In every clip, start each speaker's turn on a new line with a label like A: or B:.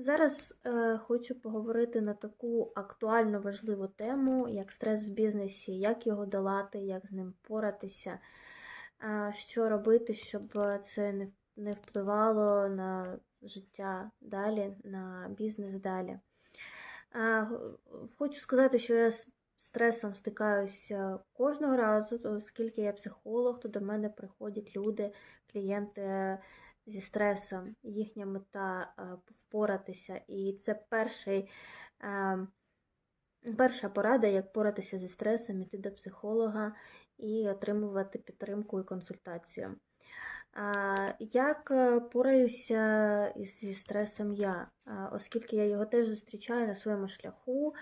A: Зараз е, хочу поговорити на таку актуальну важливу тему, як стрес в бізнесі, як його долати, як з ним поратися, е, що робити, щоб це не, не впливало на життя далі, на бізнес далі. Е, хочу сказати, що я з стресом стикаюся кожного разу, оскільки я психолог, то до мене приходять люди, клієнти зі стресом, їхня мета е, впоратися. І це перший, е, перша порада, як поратися зі стресом, іти до психолога і отримувати підтримку і консультацію. Як е, пораюся зі стресом я, оскільки я його теж зустрічаю на своєму шляху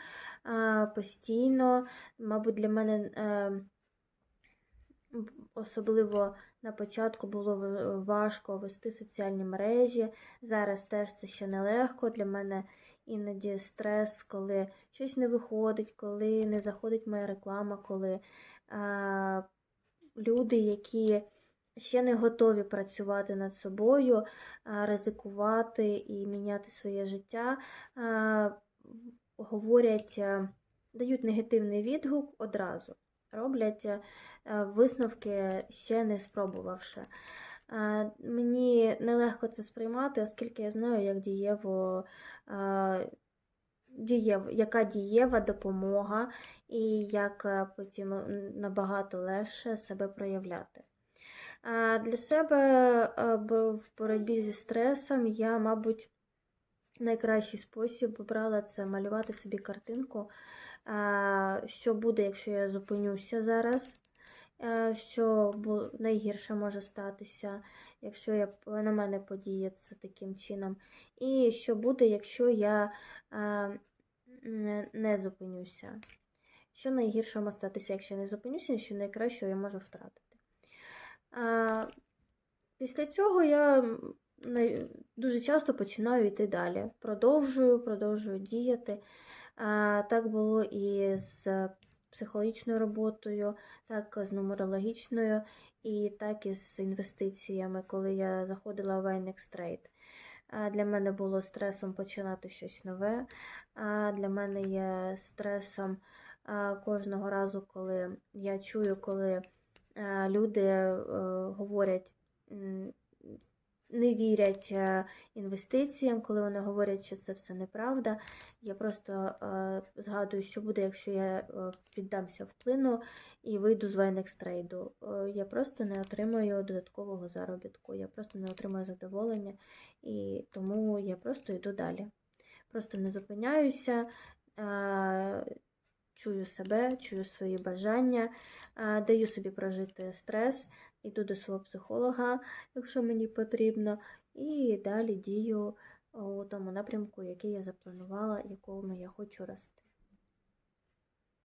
A: постійно, мабуть, для мене особливо на початку було важко вести соціальні мережі. Зараз теж це ще нелегко. Для мене іноді стрес, коли щось не виходить, коли не заходить моя реклама, коли а, люди, які ще не готові працювати над собою, а, ризикувати і міняти своє життя, а, говорять, а, дають негативний відгук одразу, роблять е, висновки, ще не спробувавши. Е, Мені нелегко це сприймати, оскільки я знаю, як дієво, е, дієв, яка дієва допомога і як потім набагато легше себе проявляти. Для себе в боротьбі зі стресом я, мабуть, найкращий спосіб обрала це малювати собі картинку, що буде, якщо я зупинюся зараз, що найгірше може статися, якщо я, на мене подіється таким чином, і що буде, якщо я не- зупинюся. Що найгірше може статися, якщо я не зупинюся, і що найкращого я можу втратити. Після цього я дуже часто починаю йти далі. Продовжую, продовжую діяти. Так було і з психологічною роботою, так з нумерологічною, і так і з інвестиціями, коли я заходила в Inex Trade. Для мене було стресом починати щось нове. А Для мене є стресом кожного разу, коли я чую, коли люди е, говорять, не вірять е, інвестиціям, коли вони говорять, що це все неправда. Я просто е, згадую, що буде, якщо я е, піддамся вплину і вийду з Вайнекс трейду. Е, Я просто не отримаю додаткового заробітку, я просто не отримую задоволення, і тому я просто йду далі. Просто не зупиняюся. е, Чую себе, чую свої бажання, даю собі прожити стрес, йду до свого психолога, якщо мені потрібно, і далі дію у тому напрямку, який я запланувала, якому я хочу рости.